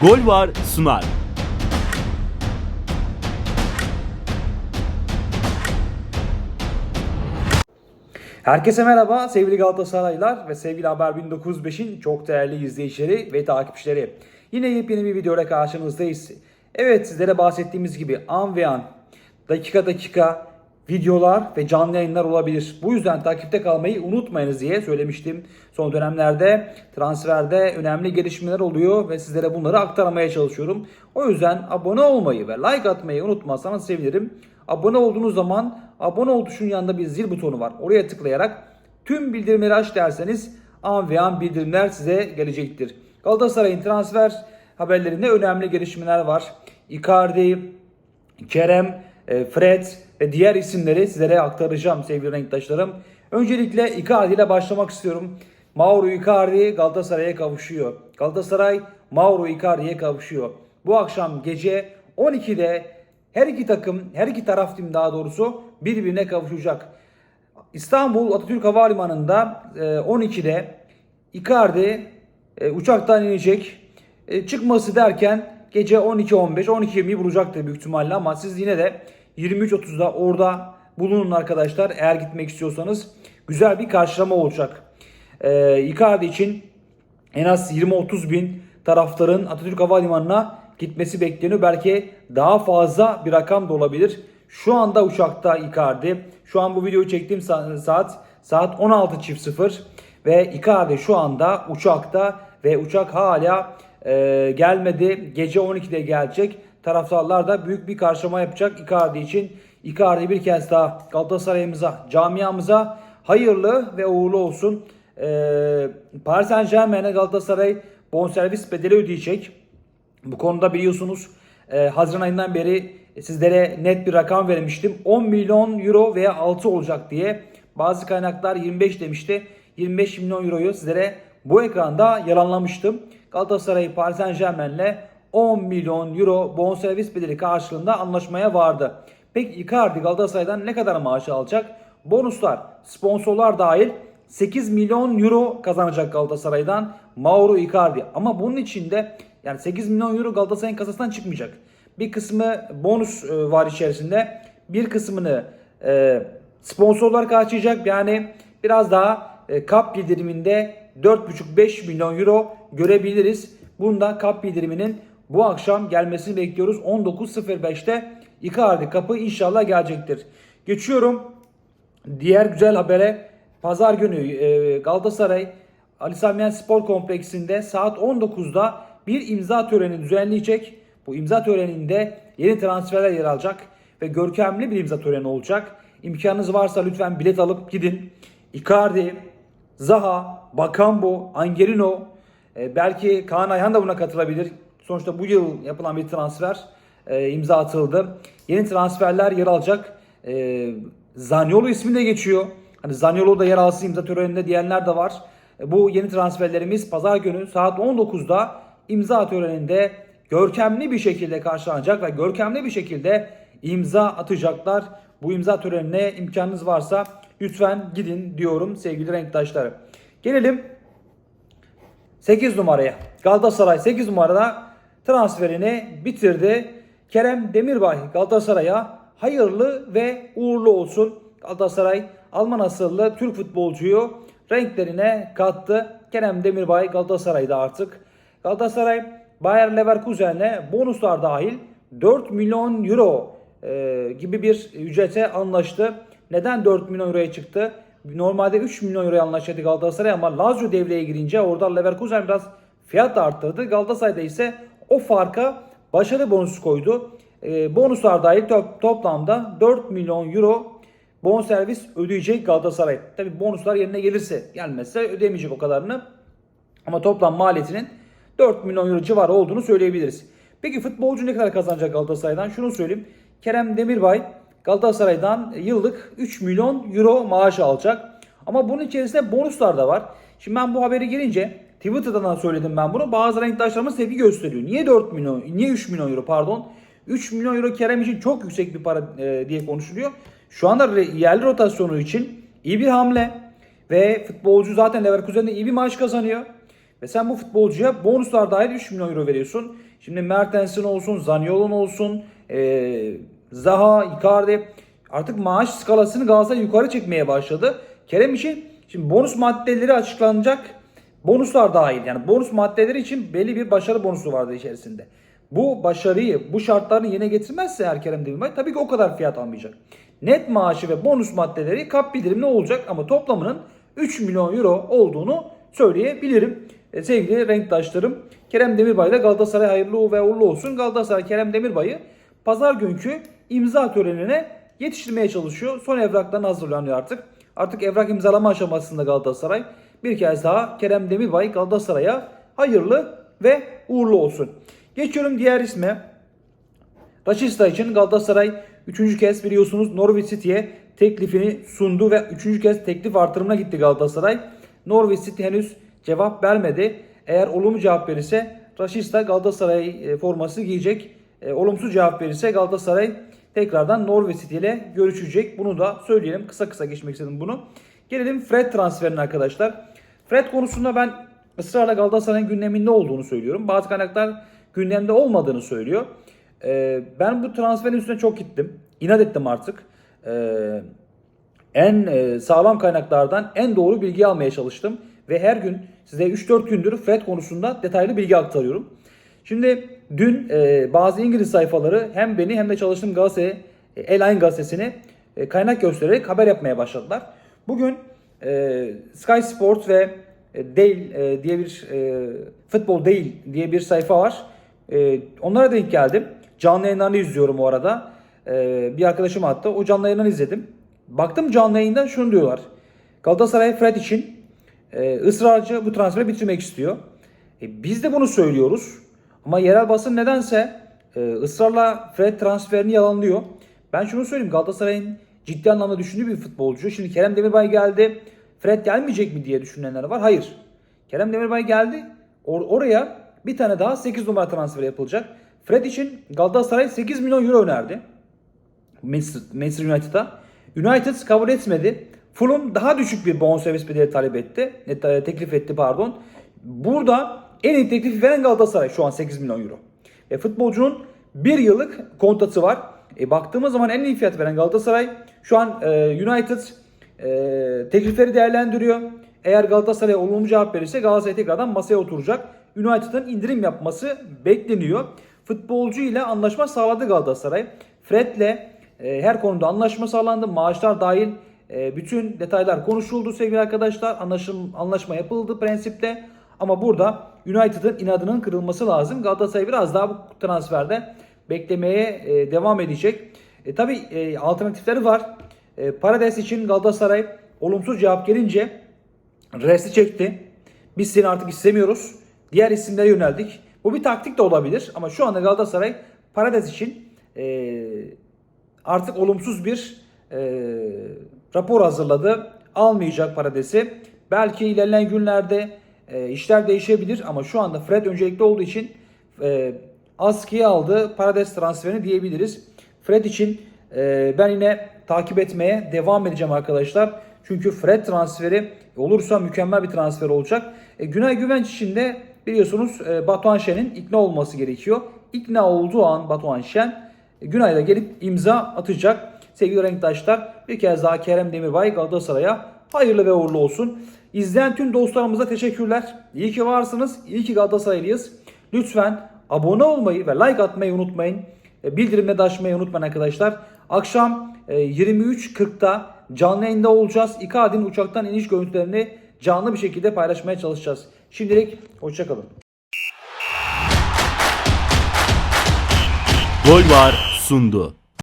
Gol var sunar. Herkese merhaba sevgili Galatasaraylılar ve sevgili Haber 1905'in çok değerli izleyicileri ve takipçileri. Yine yepyeni bir videoyla karşınızdayız. Evet sizlere bahsettiğimiz gibi an ve an, dakika dakika videolar ve canlı yayınlar olabilir. Bu yüzden takipte kalmayı unutmayınız diye söylemiştim. Son dönemlerde transferde önemli gelişmeler oluyor ve sizlere bunları aktarmaya çalışıyorum. O yüzden abone olmayı ve like atmayı unutmazsanız sevinirim. Abone olduğunuz zaman abone ol tuşunun yanında bir zil butonu var. Oraya tıklayarak tüm bildirimleri aç derseniz an ve an bildirimler size gelecektir. Galatasaray'ın transfer haberlerinde önemli gelişmeler var. Icardi, Kerem, Fred ve diğer isimleri sizlere aktaracağım sevgili renktaşlarım. Öncelikle Icardi ile başlamak istiyorum. Mauro Icardi Galatasaray'a kavuşuyor. Galatasaray Mauro Icardi'ye kavuşuyor. Bu akşam gece 12'de her iki takım, her iki taraf diyeyim daha doğrusu birbirine kavuşacak. İstanbul Atatürk Havalimanı'nda e, 12'de Icardi e, uçaktan inecek. E, çıkması derken gece 12-15, 12-20'yi bulacaktır büyük ihtimalle ama siz yine de 23.30'da orada bulunun arkadaşlar eğer gitmek istiyorsanız. Güzel bir karşılama olacak. E, Icardi için en az 20-30 bin taraftarın Atatürk Havalimanı'na gitmesi bekleniyor. Belki daha fazla bir rakam da olabilir. Şu anda uçakta Icardi. Şu an bu videoyu çektiğim sa- saat saat 16.00 ve Icardi şu anda uçakta ve uçak hala e, gelmedi. Gece 12'de gelecek. Taraftarlar da büyük bir karşılama yapacak Icardi için. Icardi bir kez daha Galatasaray'ımıza, camiamıza hayırlı ve uğurlu olsun. E, Paris Saint Germain'e Galatasaray bonservis bedeli ödeyecek. Bu konuda biliyorsunuz e, Haziran ayından beri sizlere net bir rakam vermiştim. 10 milyon euro veya 6 olacak diye. Bazı kaynaklar 25 demişti. 25 milyon euroyu sizlere bu ekranda yalanlamıştım. Galatasaray Paris Saint Germain'le 10 milyon euro bonservis bedeli karşılığında anlaşmaya vardı. Peki Icardi Galatasaray'dan ne kadar maaş alacak? Bonuslar, sponsorlar dahil 8 milyon euro kazanacak Galatasaray'dan Mauro Icardi. Ama bunun içinde yani 8 milyon euro Galatasaray'ın kasasından çıkmayacak. Bir kısmı bonus e, var içerisinde. Bir kısmını e, sponsorlar karşılayacak. Yani biraz daha e, kap bildiriminde 4,5-5 milyon euro görebiliriz. Bunda kap bildiriminin bu akşam gelmesini bekliyoruz. 19.05'te Icardi kapı inşallah gelecektir. Geçiyorum Diğer güzel habere pazar günü e, Galatasaray Ali Sami Yen Spor Kompleksinde saat 19'da bir imza töreni düzenleyecek. Bu imza töreninde yeni transferler yer alacak ve görkemli bir imza töreni olacak. İmkanınız varsa lütfen bilet alıp gidin. Icardi, Zaha, Bakambu, Angelino, e, belki Kaan Ayhan da buna katılabilir. Sonuçta bu yıl yapılan bir transfer e, imza atıldı. Yeni transferler yer alacak. E, Zaniolo ismi de geçiyor. Hani Zaniolo da yer alsın imza töreninde diyenler de var. E, bu yeni transferlerimiz pazar günü saat 19'da imza töreninde görkemli bir şekilde karşılanacak ve görkemli bir şekilde imza atacaklar. Bu imza törenine imkanınız varsa lütfen gidin diyorum sevgili renktaşlar. Gelelim 8 numaraya. Galatasaray 8 numarada transferini bitirdi. Kerem Demirbay Galatasaray'a hayırlı ve uğurlu olsun. Galatasaray Alman asıllı Türk futbolcuyu renklerine kattı. Kerem Demirbay Galatasaray'da artık. Galatasaray Bayer Leverkusen'le bonuslar dahil 4 milyon euro e, gibi bir ücrete anlaştı. Neden 4 milyon euroya çıktı? Normalde 3 milyon euroya anlaştı Galatasaray ama Lazio devreye girince orada Leverkusen biraz fiyat arttırdı. Galatasaray'da ise o farka başarı bonusu koydu. E, bonuslar dahil top, toplamda 4 milyon euro bonservis ödeyecek Galatasaray. Tabi bonuslar yerine gelirse gelmezse ödemeyecek o kadarını. Ama toplam maliyetinin 4 milyon euro civarı olduğunu söyleyebiliriz. Peki futbolcu ne kadar kazanacak Galatasaray'dan? Şunu söyleyeyim. Kerem Demirbay Galatasaray'dan yıllık 3 milyon euro maaş alacak. Ama bunun içerisinde bonuslar da var. Şimdi ben bu haberi gelince Twitter'dan da söyledim ben bunu. Bazı renktaşlarımız tepki gösteriyor. Niye 4 milyon, niye 3 milyon euro pardon. 3 milyon euro Kerem için çok yüksek bir para e, diye konuşuluyor. Şu anda yerli rotasyonu için iyi bir hamle. Ve futbolcu zaten Leverkusen'de iyi bir maaş kazanıyor. Ve sen bu futbolcuya bonuslar dahil 3 milyon euro veriyorsun. Şimdi Mertens'in olsun, Zaniolo'nun olsun, ee, Zaha, Icardi artık maaş skalasını Galatasaray yukarı çekmeye başladı. Kerem için şimdi bonus maddeleri açıklanacak. Bonuslar dahil yani bonus maddeleri için belli bir başarı bonusu vardı içerisinde. Bu başarıyı, bu şartlarını yerine getirmezse eğer Kerem Demirbay tabii ki o kadar fiyat almayacak. Net maaşı ve bonus maddeleri kap bildirimli olacak ama toplamının 3 milyon euro olduğunu söyleyebilirim. E, sevgili renktaşlarım Kerem Demirbay ile Galatasaray hayırlı ve uğurlu olsun. Galatasaray Kerem Demirbay'ı pazar günkü imza törenine yetiştirmeye çalışıyor. Son evraklarını hazırlanıyor artık. Artık evrak imzalama aşamasında Galatasaray. Bir kez daha Kerem Demirbay Galatasaray'a hayırlı ve uğurlu olsun. Geçiyorum diğer isme. Rashica için Galatasaray 3. kez biliyorsunuz Norwich City'ye teklifini sundu ve 3. kez teklif artırımına gitti Galatasaray. Norwich City henüz cevap vermedi. Eğer olumlu cevap verirse Rashica Galatasaray e, forması giyecek. E, olumsuz cevap verirse Galatasaray tekrardan Norwich City ile görüşecek. Bunu da söyleyelim. Kısa kısa geçmek istedim bunu. Gelelim Fred transferine arkadaşlar. Fred konusunda ben ısrarla Galatasaray'ın gündeminde olduğunu söylüyorum. Bazı kaynaklar gündemde olmadığını söylüyor. Ee, ben bu transferin üstüne çok gittim. İnat ettim artık. Ee, en e, sağlam kaynaklardan en doğru bilgi almaya çalıştım. Ve her gün size 3-4 gündür Fred konusunda detaylı bilgi aktarıyorum. Şimdi dün e, bazı İngiliz sayfaları hem beni hem de çalıştığım gazete e, El gazetesini e, kaynak göstererek haber yapmaya başladılar. Bugün e, Sky Sport ve e, Değil e, diye bir e, futbol değil diye bir sayfa var. E, onlara denk geldim. Canlı yayınlarını izliyorum o arada. Bir arkadaşım attı. O canlı yayınlarını izledim. Baktım canlı yayında şunu diyorlar. Galatasaray Fred için ısrarcı bu transferi bitirmek istiyor. Biz de bunu söylüyoruz. Ama yerel basın nedense ısrarla Fred transferini yalanlıyor. Ben şunu söyleyeyim Galatasaray'ın ciddi anlamda düşündüğü bir futbolcu. Şimdi Kerem Demirbay geldi. Fred gelmeyecek mi diye düşünenler var. Hayır. Kerem Demirbay geldi. Or- oraya bir tane daha 8 numara transfer yapılacak. Fred için Galatasaray 8 milyon euro önerdi. Manchester United'a. United kabul etmedi. Fulham daha düşük bir bonservis bedeli talep etti. E, te- teklif etti pardon. Burada en iyi teklifi veren Galatasaray şu an 8 milyon euro. E, futbolcunun bir yıllık kontratı var. E, baktığımız zaman en iyi fiyat veren Galatasaray şu an e, United e, teklifleri değerlendiriyor. Eğer Galatasaray olumlu cevap verirse Galatasaray tekrardan masaya oturacak. United'ın indirim yapması bekleniyor. Futbolcu ile anlaşma sağladı Galatasaray. Fred'le e, her konuda anlaşma sağlandı. Maaşlar dahil e, bütün detaylar konuşuldu sevgili arkadaşlar. Anlaşım, anlaşma yapıldı prensipte. Ama burada United'ın inadının kırılması lazım. Galatasaray biraz daha bu transferde beklemeye e, devam edecek. E, tabii e, alternatifleri var. E, Parades için Galatasaray olumsuz cevap gelince resti çekti. Biz seni artık istemiyoruz. Diğer isimlere yöneldik. Bu bir taktik de olabilir ama şu anda Galatasaray Parades için e, artık olumsuz bir e, rapor hazırladı. Almayacak Parades'i. Belki ilerleyen günlerde e, işler değişebilir ama şu anda Fred öncelikli olduğu için e, askıya aldı Parades transferini diyebiliriz. Fred için e, ben yine takip etmeye devam edeceğim arkadaşlar. Çünkü Fred transferi olursa mükemmel bir transfer olacak. E, Günay Güvenç için de biliyorsunuz e, Batuhan Şen'in ikna olması gerekiyor. İkna olduğu an Batuhan Şen e, Günay'la gelip imza atacak. Sevgili renktaşlar bir kez daha Kerem Demirbay Galatasaray'a hayırlı ve uğurlu olsun. İzleyen tüm dostlarımıza teşekkürler. İyi ki varsınız. İyi ki Galatasaraylıyız. Lütfen abone olmayı ve like atmayı unutmayın. E, Bildirimle de açmayı unutmayın arkadaşlar. Akşam e, 23.40'da canlı yayında olacağız. Icardi'nin uçaktan iniş görüntülerini canlı bir şekilde paylaşmaya çalışacağız. Şimdilik hoşçakalın. Gol var sundu.